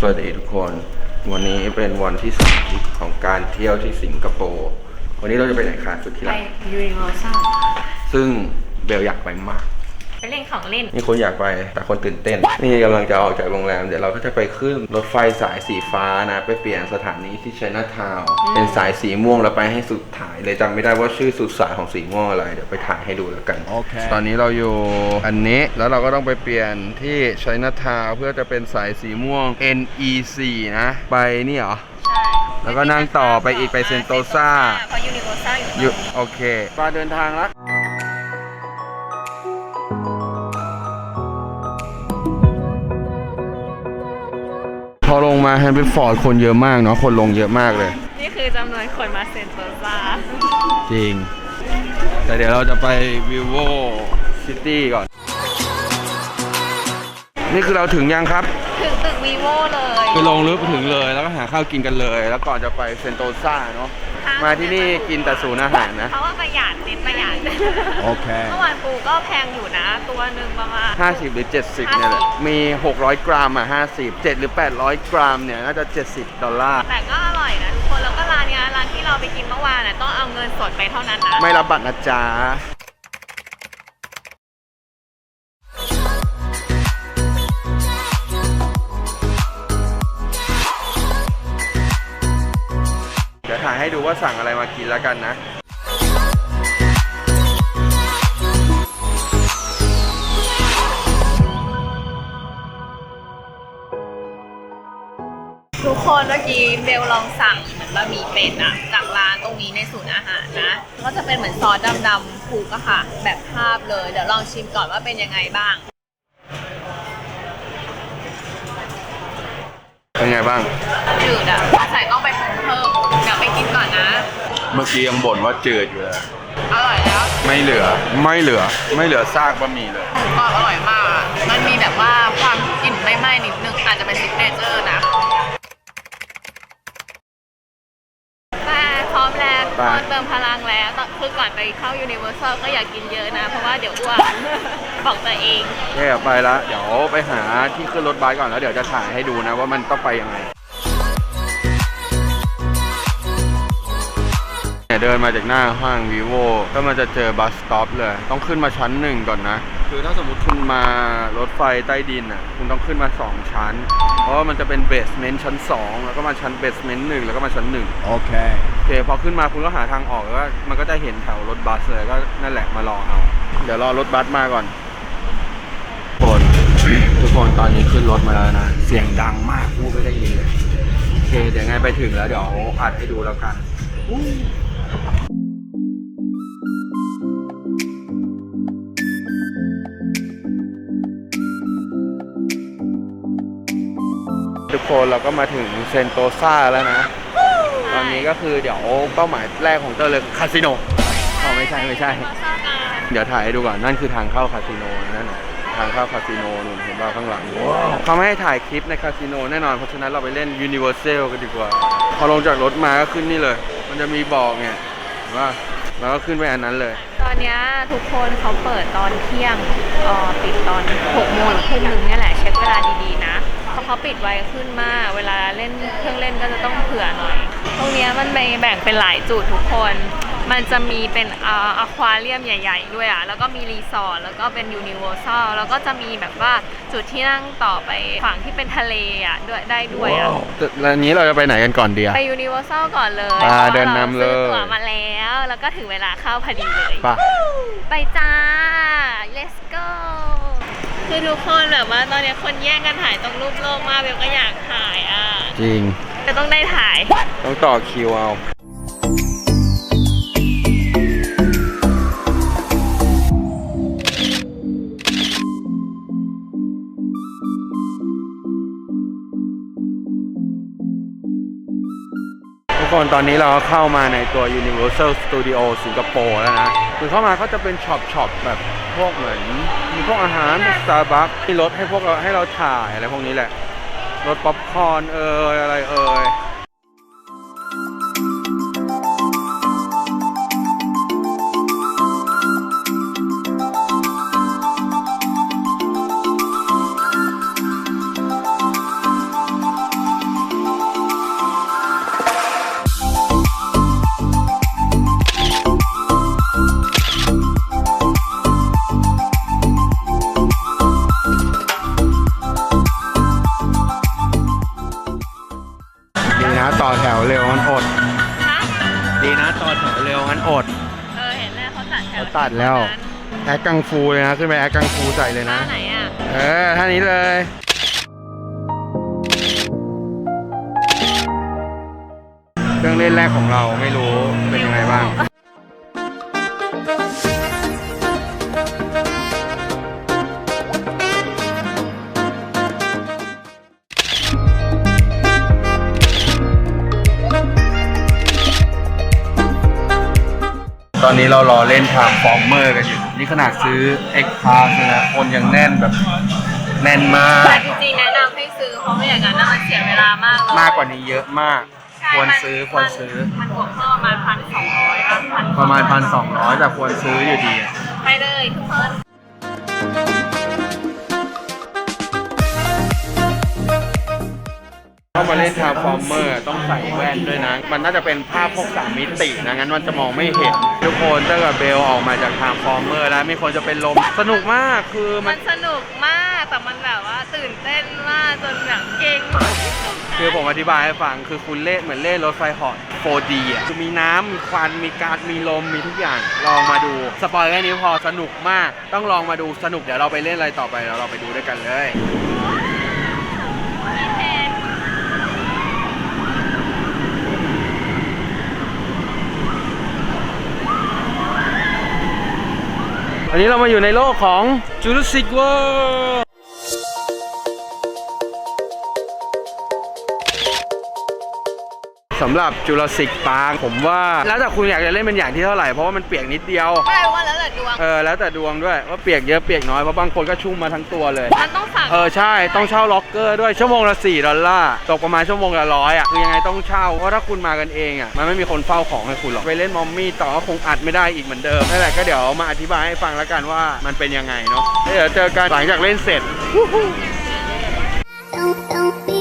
สวัสดีทุกคน วันนี้เป็นวันที่สามของการเที่ยวที่สิงคโปร์ วันนี้เราจะไปไหนคะสุดที่ไปรักยูนิเวอร์แซลซึ่งเบลอยากไปมาก ไปเล่นของเล่นนี่คนอยากไปแต่คนตื่นเต้น นี่กำลังจะออกจากโรงแรม เดี๋ยวเราก็จะไปขึ้นรถไฟสายสีฟ้านะ ไปเปลี่ยนสถานีที่ชัยนาทาวน์เป็นสายสีม่วงแล้วไปให้สุดถ่ายเลยจำไม่ได้ว่าชื่อสุดสายของสีม่วงอะไร เดี๋ยวไปถ่ายให้ดูแล้วกัน โอเค ตอนนี้เราอยู่อันนี้แล้วเราก็ต้องไปเปลี่ยนที่ชัยนาทาวน์เพื่อจะเป็นสายสีม่วง NEC นะ ไปนี่เหรอ ใช่แล้วก็นั่งต่อไปอีกไปเซนโตซ่าเพราะยูนิเวอร์แซลอยู่หยุดโอเคมาเดินทางแล้วพ อลงมาแฮนด์ฟอร์ดคนเยอะมากเนาะคนลงเยอะมากเลย นี่คือจำนวนคนมาเซนโตซาจริง แต่เดี๋ยวเราจะไปวิวโวซิตี้ก่อน นี่คือเราถึงยังครับ ถึงตึกวีโวเลย ไปลงลึกถึงเลยแล้วก็หาข้าวกินกันเลย แล้วก่อนจะไปเซนโตซ่าเนาะ มาที่นี่กินแต่ศูนย์อาหารนะเพราะว่าประหยัดเน้นประหยัดโอเค เมื่อวานปูก็แพงอยู่นะ ตัวหนึ่งประมาณ 50 หรือ 70เนี่ยแหละ มี 600 กรัมอะ50 7หรือ 800 กรัมเนี่ยน่าจะ 70 ดอลลาร์ แต่ก็อร่อยนะทุกคน แล้วก็ร้านเนี้ยร้านที่เราไปกินเมื่อวานน่ะต้องเอาเงินสดไปเท่านั้นนะ ไม่รับบัตรนะจ๊ะ ถ่ายให้ดูว่าสั่งอะไรมากินแล้วกันนะทุกคนเมื่อกี้เบลลองสั่งเหมือนบะหมี่เป็ดอะจากร้านตรงนี้ในศูนย์อาหารนะ ก็จะเป็นเหมือนซอสดำๆคลุกอะค่ะ แบบภาพเลย เดี๋ยวลองชิมก่อนว่าเป็นยังไงบ้าง เป็นไงบ้างจืดอะ เมื่อกี้ยังบ่นว่าจืดอยู่เลย อร่อยแล้วไม่เหลือ ไม่เหลือ ไม่เหลือซากบะหมี่เลย หมูกรอบอร่อยมากอะมันมีแบบว่าความกลิ่นไม่ไหม้นิดนึงอาจจะเป็นซิกเนเจอร์นะแต่พร้อมแล้วทุกคนเติมพลังแล้วตอนคือก่อนไปเข้ายูนิเวอร์แซลก็อยากกินเยอะนะ เพราะว่าเดี๋ยวอ้วนบอกตัวเอง แค่ไปละ เดี๋ยวไปหาที่ขึ้นรถบัสก่อนแล้วเดี๋ยวจะถ่ายให้ดูนะว่ามันต้องไปยังไง เนี่ยเดินมาจากหน้าห้าง vivo ก็มันจะเจอบัสสต็อปเลย ต้องขึ้นมาชั้นหนึ่งก่อนนะ คือถ้าสมมติคุณมารถไฟใต้ดินอะ คุณต้องขึ้นมา 2 ชั้น เพราะว่ามันจะเป็นเบสเมนต์ชั้น 2 แล้วก็มาชั้นเบสเมนต์หนึ่งแล้วก็มาชั้นหนึ่งโอเคโอเค พอขึ้นมาคุณก็หาทางออกแล้วก็มันก็จะเห็นแถวรถบัสเลยก็นั่นแหละมารอเอา เดี๋ยวรอรถบัสมาก่อนทุกคนทุกคนตอนนี้ขึ้นรถมาแล้วนะ เสียงดังมากพูดไม่ได้ยินเลยโอเคเดี๋ยวไงไปถึงแล้วเดี๋ยวอัดให้ดูแล้วกัน ทุกคนเราก็มาถึงเซนโตซาแล้วนะ ตอนนี้ก็คือเดี๋ยวเป้าหมายแรกของเตอร์เลยคาสิโนอ๋อไม่ใช่ไม่ใช่ เดี๋ยวถ่ายให้ดูก่อนนั่นคือทางเข้าคาสิโนนั่นน่ะทางเข้าคาสิโนนู่นเห็นป่าข้างหลังเขาไม่ให้ถ่ายคลิปในคาสิโนแน่นอนเพราะฉะนั้นเราไปเล่น Universal กันดีกว่า พอลงจากรถมาก็ขึ้นนี่เลย มันจะมีบอกเนี่ยเห็นว่าเราก็ขึ้นไปอันนั้นเลย ตอนเนี้ยทุกคนเขาเปิดตอนเที่ยงเอ่อปิดตอน6โมงหรือทุ่มหนึ่งเนี่ยแหละเช็คเวลาดีๆนะ เพราะเขาปิดไวขึ้นมาก เวลาเล่นเครื่องเล่นก็จะต้องเผื่อหน่อย ตรงเนี้ยมันแบ่งเป็นหลายจุดทุกคน มันจะมีเป็นอ่าอควาเรียมใหญ่ ๆ ด้วยอะ แล้วก็มีรีสอร์ท แล้วก็เป็นยูนิเวอร์แซล แล้วก็จะมีแบบว่าจุดที่นั่งต่อไปฝั่งที่เป็นทะเลอะด้วยได้ด้วยอะ แล้วอันนี้เราจะไปไหนกันก่อนดีอะไปยูนิเวอร์แซลก่อนเลยอ่าพราะว่าเดินนำเลยราซื้อตั๋วมาแล้ว แล้วก็ถึงเวลาเข้าพอดีเลยป่ะไปจ้า let's go คือทุกคนแบบว่าตอนนี้คนแย่งกันถ่ายตรงรูปโลกมากเบลก็อยากถ่ายอะจริงแต่ต้องได้ถ่าย ต้องต่อคิวเอา คนตอนนี้เราเข้ามาในตัว Universal Studio สิงคโปร์แล้วนะ คือเข้ามาก็จะเป็นช็อปช็อปแบบพวกเหมือน มีพวกอาหารพวก Starbucks มีรถให้พวกเราให้เราถ่ายอะไรพวกนี้แหละ รถป๊อปคอร์นเอ่ยอะไรเอ่ย ต่อแถวเร็วมันอดดีนะต่อแถวเร็วมันอด เออเห็นแล้วเขาตัดแถวเขาตัดแล้ว แอคกังฟูเลยนะขึ้นไปแอคกังฟูใส่เลยนะไหนอะ เออท่านี้เลย เครื่องเล่นแรกของเราไม่รู้เป็นยังไงบ้าง เรารอเล่นทางฟอร์เมอร์กันอยู่ นี่ขนาดซื้อ X Pass นะคนยังแน่นแบบแน่นมากแต่จริงๆแนะนำให้ซื้อเพราะไม่อย่างนั้นน่ะมันเสียเวลามากเลยมากกว่านี้เยอะมาก ใช่ควรมันซื้อควรซื้อมันบวกเพิ่มประมาณพันสองร้อยประมาณพันสองร้อยแต่ควรซื้ออยู่ดีอะ ไปเลยทุกคน มาเล่นทาร์ฟอร์เมอร์ต้องใส่แว่นด้วยนะ มันน่าจะเป็นภาพพวกสามมิตินะงั้นมันจะมองไม่เห็น ทุกคนเตอร์กับเบลออกมาจากทาร์ฟอร์เมอร์แล้วมีคนจะเป็นลมสนุกมากคือมัมันนสนุกมากแต่มันแบบว่าตื่นเต้นมากจนแบบเก่งมากที่สุดนะคือผมอธิบายให้ฟังคือคุณเล่นเหมือนเล่นรถไฟเหอด 4D อะคือมีน้ำมีควันมีการมีลมมีทุกอย่างลองมาดูสปอยแค่นี้พอสนุกมาก ต้องลองมาดูสนุกเดี๋ยวเราไปเล่นอะไรต่อไปเดี๋ยวเราไปดูด้วยกันเลย พี่แทน อันนี้เรามาอยู่ในโลกของ Jurassic World ำหรับ Jurassic Park ผมว่า แล้วแต่คุณอยากจะเล่นเป็นอย่างที่เท่าไหร่เพราะว่ามันเปียกนิดเดียวไม่ว่าแล้วแต่ดวงเออแล้วแต่ดวงด้วยว่าเปียกเยอะเปียกน้อยเพราะบางคนก็ชุ่มมาทั้งตัวเลยมันต้องสั่งเออใช่ต้องเช่าล็อกเกอร์ด้วยชั่วโมงละ4ดอลลาร์ตกประมาณชั่วโมงละร้อยอะคือยังไงต้องเช่าเพราะถ้าคุณมากันเองอะมันไม่มีคนเฝ้าของให้คุณหรอกไปเล่นมอมมี่ต่อก็คงอัดไม่ได้อีกเหมือนเดิมนั่นแหละก็เดี๋ยวมาอธิบายให้ฟังแล้วกันว่ามันเป็นยังไงเนาะแล้วเดี๋ยวเจอกันหลังจากเล่นเสร็จ Don't don't be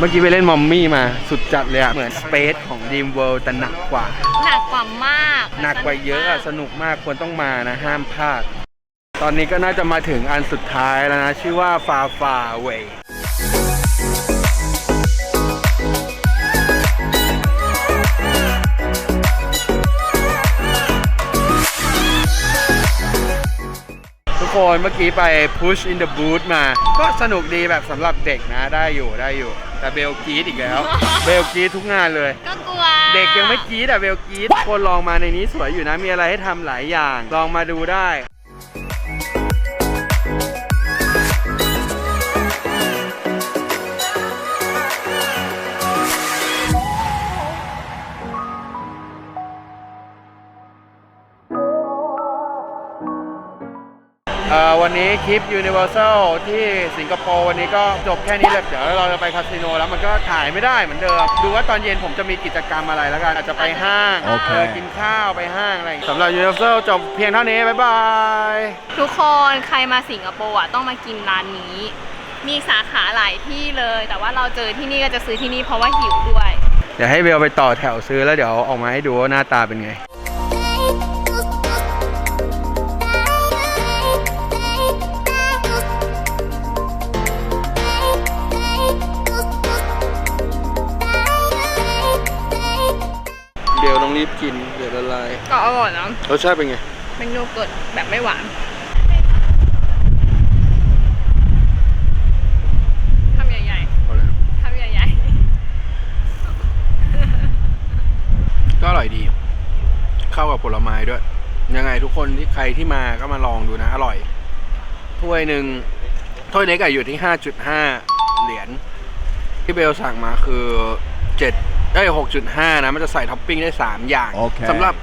เมื่อกี้ไปเล่นมอมมี่มาสุดจัดเลยอะเหมือนสเปซของดีมเวิลด์แต่หนักกว่า หนักกว่ามากหนักกว่าเยอะอะสนุกมากควรต้องมานะ ห้ามพลาด ตอนนี้ก็น่าจะมาถึงอันสุดท้ายแล้วนะ ชื่อว่าฟาฟาเวทุกคนเมื่อกี้ไป push in the boot มา ก็สนุกดีแบบสำหรับเด็กนะได้อยู่ได้อยู่ แต่เบลกรีดอีกแล้ว เบลกรีดทุกงานเลย ก็กลัวเด็กยังไม่กรีดอะเบลกรีดคนลองมาในนี้สวยอยู่นะมีอะไรให้ทำหลายอย่าง ลองมาดูได้ วันนี้คลิป Universal ที่สิงคโปร์วันนี้ก็จบแค่นี้เลยเดี๋ยวเราจะไปคาสิโนแล้วมันก็ถ่ายไม่ได้เหมือนเดิม ดูว่าตอนเย็นผมจะมีกิจกรรมอะไรแล้วกัน อาจจะไปห้างโอเคอกินข้าวไปห้างอะไรอย่างงี้สำหรับ Universal จบเพียงเท่านี้ บ๊ายบาย ทุกคนใครมาสิงคโปร์อะต้องมากินร้านนี้ มีสาขาหลายที่เลย แต่ว่าเราเจอที่นี่ก็จะซื้อที่นี่เพราะว่าหิวด้วย เดี๋ยวให้เบลไปต่อแถวซื้อแล้วเดี๋ยวออกมาให้ดูว่าหน้าตาเป็นไง กินเดี๋ยวละลายก็อร่อยนะรสชาติเป็นไงเป็นโยเกิร์ตแบบไม่หวานทำใหญ่เอาเลยๆทำใหญ่ก็อร่อยดี เข้ากับผลไม้ด้วย ยังไงทุกคนที่ใครที่มาก็มาลองดูนะ อร่อย ถ้วยหนึ่งถ้วยเล็กอะอยู่ที่ 5.5 เหรียญที่เบลสั่งมาคือ 7 เอ้ย6.5 นะ มันจะใส่ท็อปปิ้งได้ 3 อย่างโอเค สำหรับ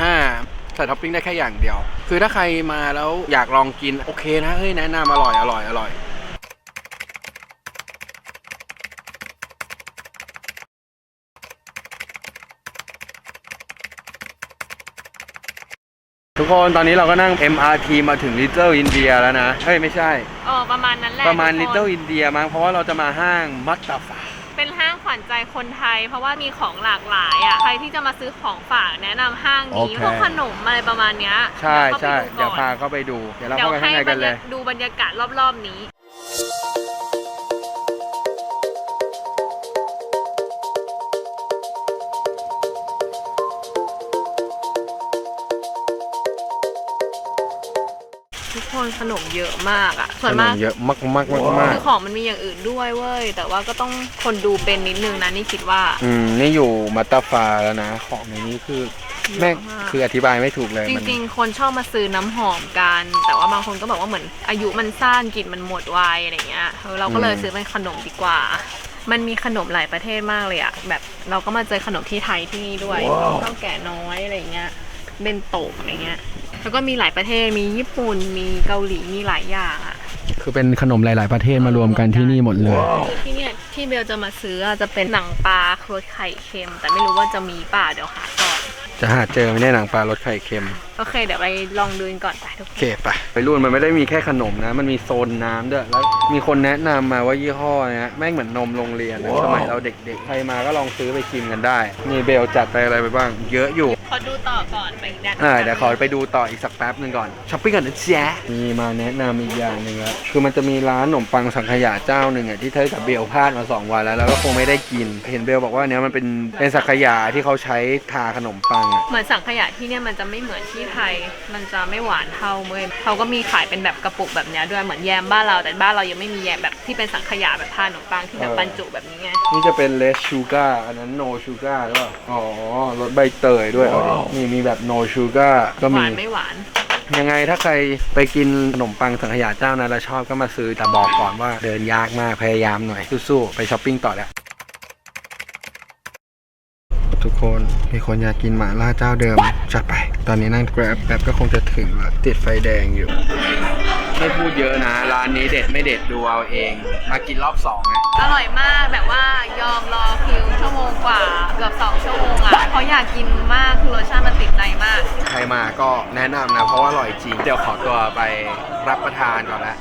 5.5 ใส่ท็อปปิ้งได้แค่อย่างเดียว คือถ้าใครมาแล้วอยากลองกิน โอเคนะ เฮ้ย แนะนำอร่อย อร่อย อร่อย ทุกคนตอนนี้เราก็นั่ง MRT มาถึง Little India แล้วนะ เฮ้ย ไม่ใช่ๆเออประมาณนั้นแหละประมาณ ทุกคน Little India มั้งเพราะว่าเราจะมาห้างมัตตาฟาเป็นห้างข วัญใจคนไทย เพราะว่ามีของหลากหลายอะใครที่จะมาซื้อของฝากแนะนำห้างนี้โอเค พวกขนมอะไรประมาณเนี้ยใช่เดี๋ยวใช่เข้าไปเดี๋ยวก่อนพาเข้าไปดู เดี๋ยวเราเดี๋ยวเข้าไปให้ข้างในบกัรนรเลยายดูบรรยากาศรอบๆนี้ คนขนมเยอะมากอะขส่วนนมามกเยอะมากมากมากมากคือของมันมีอย่างอื่นด้วยเว้ย แต่ว่าก็ต้องคนดูเป็นนิดนึงนะนี่คิดว่า อืมนี่อยู่มัตตาฟาแล้วนะ ของในนี้คือแม่งเยอะมากคืออธิบายไม่ถูกเลยจมันริงๆ คนชอบมาซื้อน้ำหอมกัน แต่ว่าบางคนก็บอกว่าเหมือน อายุมันสั้นกลิ่นมันหมดไวอะไรเงี้ยเออเราก็เลยซื้อเป็นขนมดีกว่า มันมีขนมหลายประเทศมากเลยอะแบบเราก็มาเจอขนมที่ไทยที่นี่ด้วยข้าวแก่น้อยอะไรเงี้ยเบนโตะอะไรเงี้ย แล้วก็มีหลายประเทศมีญี่ปุ่นมีเกาหลีมีหลายอย่างอะคือเป็นขนมหลาย ๆ ประเทศมารวมกันที่นี่หมดเลย ที่เนี่ยที่เบลจะมาซื้ออะจะเป็นหนังปลารสไข่เค็ม แต่ไม่รู้ว่าจะมีป่าเดี๋ยวหาก่อน จะหาเจอไม่ได้หนังปลารสไข่เค็ม โอเค เดี๋ยวไปลองดูกันก่อนไปทุกคโอนเคไปไปรุ่นมันไม่ได้มีแค่ขนมนะ มันมีโซนน้ำด้วย แล้วมีคนแนะนำมาว่ายี่ห้อเนี้ยแม่งเหมือนนมโรงเรียนนะสมัยเราเด็กๆ ใครมาก็ลองซื้อไปชิมกันได้นี่เบลจัดไปอะไรไปบ้าง เยอะอยู่ ขอดูต่อก่อนไปอีกนะอ่าเดี๋ยวขอไปดูต่ออีกสักแป๊บหนึ่งก่อนช้อปปิ้งก่อนนะจ๊ะมีมาแนะนำอีกอย่างหนึ่งแล้วคือมันจะมีร้านขนมปังสังขยาเจ้าหนึ่งอะที่เธอกับเบลพลาดมาสองวันแล้วแล้วก็คงไม่ได้กิน เห็นเบลบอกว่าเนี้ยมันเป็นเป็นสังขยาที่เขาใช้ทาขนมปังอะเหมือนสังขยาที่เนี่ยมันจะไม่เหมือนที่ไทย มันจะไม่หวานเท่าเมื่อเขาก็มีขายเป็นแบบกระปุกแบบเนี้ยด้วยเหมือนแยมบ้านเรา แต่บ้านเรายังไม่มีแยมแบบที่เป็นสังขยาแบบทาขนมปังที่แบบบรรจุแบบนี้ไง นี่จะเป็น less sugar อันนั้น no sugar หรือเปล่าอ๋อรสใบเตยด้วยเอาดินี่มีแบบ no sugar ก็หมี วานไม่หวาน ยังไงถ้าใครไปกินขนมปังสังขยาเจ้านั้นแล้วชอบก็มาซื้อแต่บอกก่อนว่าเดินยากมากพยายามหน่อยสู้ๆไปช้อปปิ้งต่อแล้ว ทุกคน มีคนอยากกินหมาล่าเจ้าเดิม จัดไป ตอนนี้นั่ง grab แป๊บก็คงจะถึงแล้วติดไฟแดงอยู่ ไม่พูดเยอะนะ ร้านนี้เด็ดไม่เด็ดดูเอาเอง มากินรอบสองอะอร่อยมากแบบว่ายอมรอคิวชั่วโมงกว่าเกือบสองชั่วโมงอะเพราะอยากกินมากคือรสชาติมันติดใจมาก ใครมาก็แนะนำนะ เพราะว่าอร่อยจริง เดี๋ยวขอตัวไปรับประทานก่อนแล้ว